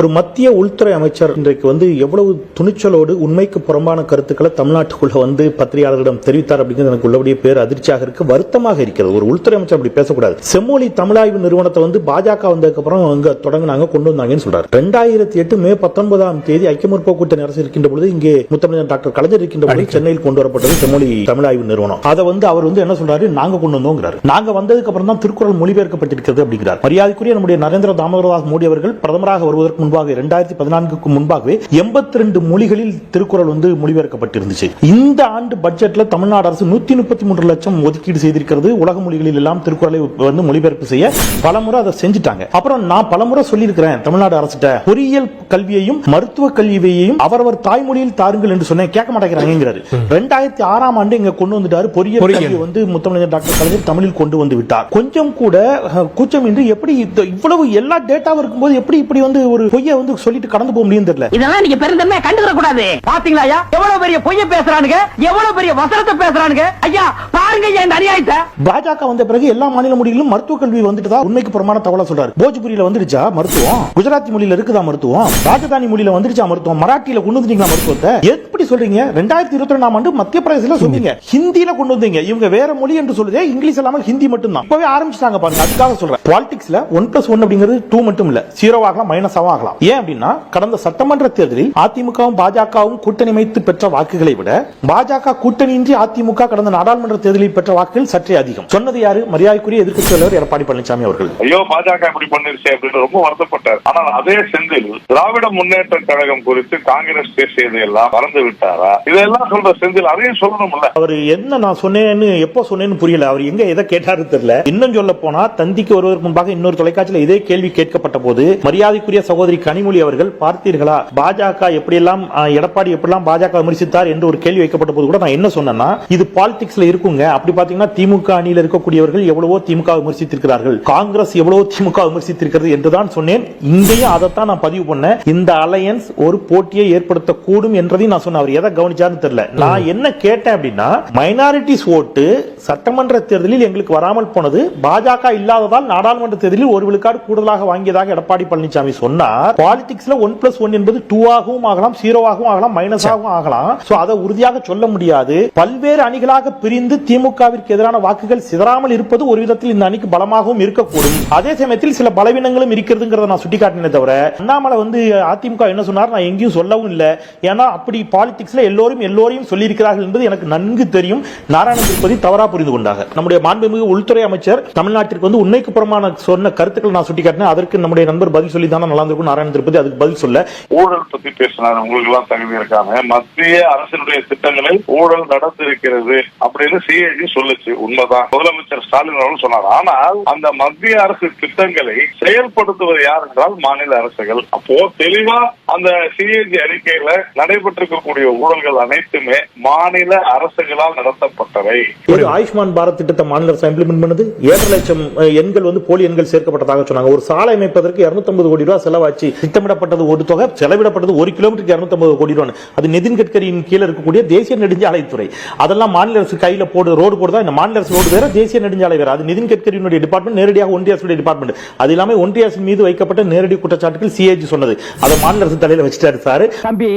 ஒரு மத்திய உள்துறை அமைச்சர் இன்றைக்கு வந்து எவ்வளவு துணிச்சலோடு உண்மைக்கு புறம்பான கருத்துக்களை தமிழ்நாட்டுக்குள்ள வந்து பத்திரிகையாளர்களிடம் தெரிவித்தார் அப்படிங்கிறது எனக்கு உள்ளபடியே பேர் அதிர்ச்சியாக இருக்கு வருத்தமாக இருக்கிறது. ஒரு உள்துறை அமைச்சர் அப்படி பேசக்கூடாது. செம்மொழி தமிழாய்வு நிறுவனத்தை வந்து பாஜக வந்ததுக்கு அப்புறம் அங்க தொடங்கினாங்க கொண்டு வந்தாங்கன்னு சொல்றாரு. ரெண்டாயிரத்தி எட்டு மே பத்தொன்பதாம் தேதி ஐக்கிய முற்போக்கு கூட்டணி அரசு இருக்கின்ற பொழுது இங்கே முத்தமிழர் டாக்டர் கலைஞர் இருக்கின்ற பொழுது சென்னையில் கொண்டு வரப்பட்டது செம்மொழி தமிழாய்வு நிறுவனம். அதை வந்து அவர் வந்து என்ன சொல்றாரு? நாங்க கொண்டு வந்தோங்கிறார். நாங்க வந்ததுக்கு அப்புறம் தான் திருக்குறள் மொழிபெயர்க்கப்பட்டிருக்கிறது அப்படிங்கிறார். மரியாதைக்குரிய நம்முடைய நரேந்திர தாமோதரதாஸ் மோடி அவர்கள் பிரதமராக வருவதற்கு முன்பாக இரண்டாயிரத்தி பதினான்குக்கு முன்பாகவே எண்பத்தி ரெண்டு மொழிகளில் திருக்குறள் வந்து மொழிபெயர்க்கப்பட்டிருந்துச்சு. இந்த ஆண்டு பட்ஜெட்ல தமிழ்நாடு அரசு நூத்தி முப்பத்தி மூன்று லட்சம் ஒதுக்கீடு செய்திருக்கிறது. உலக மொழிகளில் எல்லாம் திருக்குறளை வந்து மொழிபெயர்ப்பு செய்ய பலமுறை அதை செஞ்சுட்டாங்க. அப்புறம் நான் பலமுறை சொல்லியிருக்கிறேன் தமிழ்நாடு அரசிட்ட பொறியியல் கல்வியையும் மருத்துவ கல்வியையும் அவரவர் தாய்மொழியில் தாருங்கள் என்று சொன்னேன். கேட்க மாட்டேங்கிறாங்கிறாரு ரெண்டாயிரத்தி ஆறாம் ஆண்டு இங்க கொண்டு வந்துட்டாரு. பொறியியல். கல்வி வந்து முத்தமிழர் டாக்டர் கலைஞர் தமிழில் கொண்டு வந்து விட்டார். கொஞ்சம் கூட அஹ், கூச்சமின்றி எப்படி இவ்வளவு எல்லா டேட்டாவும் இருக்கும்போது எப்படி இப்படி வந்து ஒரு பொய்யை வந்து சொல்லிட்டு கடந்து போக முடியும் தெரியல. இதெல்லாம் நீங்க பெருந்தன்மையா கண்டுக்கிற கூடாது. பாத்தீங்களா ஐயா? எவ்வளவு பெரிய பொய்ய பேசுறானுங்க? எவ்வளவு பெரிய வசனத்தை பேசுறானுங்க? ஐயா பாருங்க ஐயா இந்த அநியாயத்தை. பாஜக வந்த பிறகு எல்லா மாநில மொழிகளிலும் மருத்துவ கல்வி வந்துட்டு தான் உண்மைக்கு புறமான தகவலா சொல்றாரு. போஜ்புரியில வந்துருச்சா மருத்துவம்? குஜராத்தி மொழியில இருக்குதா மருத்துவம்? ராஜதானி மொழியில வந்துருச்சா மருத்துவம்? மராட்டியில கொண்டு வந்துட்டீங்களா மருத்துவத்தை? எப்படி சொல்றீங்க? ரெண்டாயிரத்தி இருபத்தி ரெண்டாம் ஆண்டு மத்திய பிரதேசல சொன்னீங்க. ஹிந்தியில கொண்டு வந்தீங்க. இவங்க வேற மொழி என்று சொல்லுதே இங்கிலீஷ் இல்லாமல் ஹிந்தி மட்டும் தான் இப்பவே ஆரம்பிச்சிட்டாங்க பாருங்க. அதுக்காக சொல்றேன். பாலிடிக்ஸ்ல ஒன் பிளஸ் ஒன் அப்படிங்கிறது டூ மட்டும் இல்ல. ஜீரோ ஆகலாம் மைனஸ் ஆகலாம் ஏன் அப்படின்னா கடந்த சட்டமன்ற தேர்தலில் அதிமுகவும் பாஜகவும் கூட்டணி அமைத்து பெற்ற வாக்குகளை விட பாஜக கூட்டணியின்றி அதிமுக கடந்த நாடாளுமன்ற தேர்தலில் பெற்ற வாக்குகள் சற்றே அதிகம். சொன்னது யாரு? மரியாதைக்குரிய எதிர்க்கட்சி தலைவர் எடப்பாடி பழனிசாமி அவர்கள். ஐயோ பாஜக இப்படி பண்ணிருச்சு அப்படின்னு ரொம்ப வருத்தப்பட்டார். ஆனால் அதே செந்தில் திராவிட முன்னேற்ற கழகம் குறித்து காங்கிரஸ் பேசியதை எல்லாம் மறந்து விட்டாரா? இதெல்லாம் சொல்ற செந்தில் அதையும் சொல்லணும்ல. அவர் என்ன நான் சொன்னேன்னு எப்போ சொன்னேன்னு புரியல. அவர் எங்க எதை கேட்டாரு தெரியல. இன்னும் சொல்ல போனா தந்திக்கு வருவதற்கு முன்பாக இன்னொரு தொலைக்காட்சியில் இதே கேள்வி கேட்கப்பட்ட போது மரியாதைக்குரிய சகோதரி கனிமொழி அவர்கள் பார்த்தீர்களா? பாஜக எப்படியெல்லாம் எடப்பாடி எப்படிலாம் பாஜக விமர்சித்தார் என்று ஒரு கேள்வி வைக்கப்பட்ட போது கூட நான் என்ன சொன்னேன்னா இது பாலிடிக்ஸ்ல இருக்குங்க. அப்படி பாத்தீங்கன்னா திமுக அணியில் இருக்கக்கூடியவர்கள் எவ்வளவோ திமுக விமர்சித்திருக்கிறார்கள். காங்கிரஸ் எவ்வளவோ திமுக விமர்சித்திருக்கிறது என்றுதான் சொன்னேன். இங்கேயும் அதைத்தான் நான் பதிவு பண்ணேன். இந்த அலையன்ஸ் ஒரு போட்டியை ஏற்படுத்தக்கூடும் என்றதையும் நான் சொன்னேன். அவர் எதை கவனிச்சாருன்னு தெரியல. நான் என்ன கேட்டேன் அப்படின்னா மைனாரிட்டிஸ் ஓட்டு சட்டமன்ற தேர்தலில் எங்களுக்கு வராமல் போனது பாஜக இல்லாததால் நாடாளுமன்ற தேர்தலில் ஒரு விழுக்காடு கூடுதலாக வாங்கியதாக எடப்பாடி பழனிசாமி சொன்னா சொன்னார் பாலிடிக்ஸ்ல ஒன் பிளஸ் ஒன் என்பது டூ ஆகவும் ஆகலாம் ஜீரோவாகவும் ஆகலாம் மைனஸ் ஆகவும் ஆகலாம். சோ அதை உறுதியாக சொல்ல முடியாது. பல்வேறு அணிகளாக பிரிந்து திமுகவிற்கு எதிரான வாக்குகள் சிதறாமல் இருப்பது ஒரு விதத்தில் இந்த அணிக்கு பலமாகவும் இருக்கக்கூடும். அதே சமயத்தில் சில பலவீனங்களும் இருக்கிறதுங்கிறத நான் சுட்டிக்காட்டினே தவிர அண்ணாமலை வந்து அதிமுக என்ன சொன்னார்? நான் எங்கேயும் சொல்லவும் இல்லை. ஏன்னா அப்படி பாலிடிக்ஸ்ல எல்லோரும் எல்லோரையும் சொல்லியிருக்கிறார்கள் என்பது எனக்கு நன்கு தெரியும். நாராயண திருப்பதி தவறா புரிந்து கொண்டாங்க நம்முடைய மாண்புமிகு உள்துறை அமைச்சர் தமிழ்நாட்டிற்கு வந்து உண்மைக்கு புறமான சொன்ன கருத்துக்கள் நான் சுட்டிக்காட்டினேன். அதற்கு நம்முடைய நண்பர் பதில் சொல்லி தானே நல்லா இருந்திருக்கும். நாராயண திருப்பதி அதுக்கு பதில் சொல்ல. ஊழல் பத்தி பேசினார். உங்களுக்கு எல்லாம் தகுதி இருக்காங்க. மத்திய அரசினுடைய திட்டங்களில் ஊழல் நடந்திருக்கிறது அப்படின்னு சிஏஜி சொல்லுச்சு. உண்மைதான். முதலமைச்சர் ஸ்டாலின் அவர்கள் சொன்னார். ஆனால் அந்த மத்திய அரசு திட்டங்களை செயல்படுத்துவது யார் என்றால் மாநில அரசுகள். அப்போ தெளிவா அந்த சிஏஜி அறிக்கையில நடைபெற்றிருக்கக்கூடிய ஊழல்கள் அனைத்துமே மாநில அரசுகளால் நடத்தப்பட்டவை. ஒரு ஆயுஷ்மான் பாரத் திட்டத்தை மாநில அரசு இம்ப்ளிமெண்ட் பண்ணுது. ஏழரை லட்சம் எண்கள் வந்து போலி எண்கள் சேர்க்கப்பட்டதாக சொன்னாங்க. ஒரு சாலை அமைப்பதற்கு 250 கோடி ரூபாய் செலவாச்சு. திட்டமிடப்பட்டது ஒரு தொகை செலவிடப்பட்டது ஒரு கிலோமீட்டருக்கு 250 கோடி ரூபாய் அது நிதின் கட்கரியின் கீழ இருக்கக்கூடிய தேசிய நெடுஞ்சாலைத்துறை அதெல்லாம் மாநில அரசு கையில போடு ரோடு போடுதா? இந்த மாநில அரசு ரோடு வேற தேசிய நெடுஞ்சாலை வேற. அது நிதின் கட்கரியினுடைய டிபார்ட்மெண்ட் நேரடியாக ஒன்றிய அரசுடைய டிபார்ட்மெண்ட் அது இல்லாம ஒன்றிய அரசின் மீது வைக்கப்பட்ட நேரடி குற்றச்சாட்டுகள் சிஏஜி சொன்னது. அதை மாநில அரசு தலையில வச்சுட்டாரு சார். தம்பி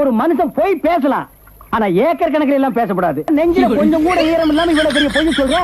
ஒரு மனுஷன் போய் பேசலாம். ஆனா ஏக்கர் கணக்கில் எல்லாம் பேசக்கூடாது நெஞ்சில கொஞ்சம் கூட ஈரம் இல்லாம இவ்வளவு பெரிய பொய் சொல்ற?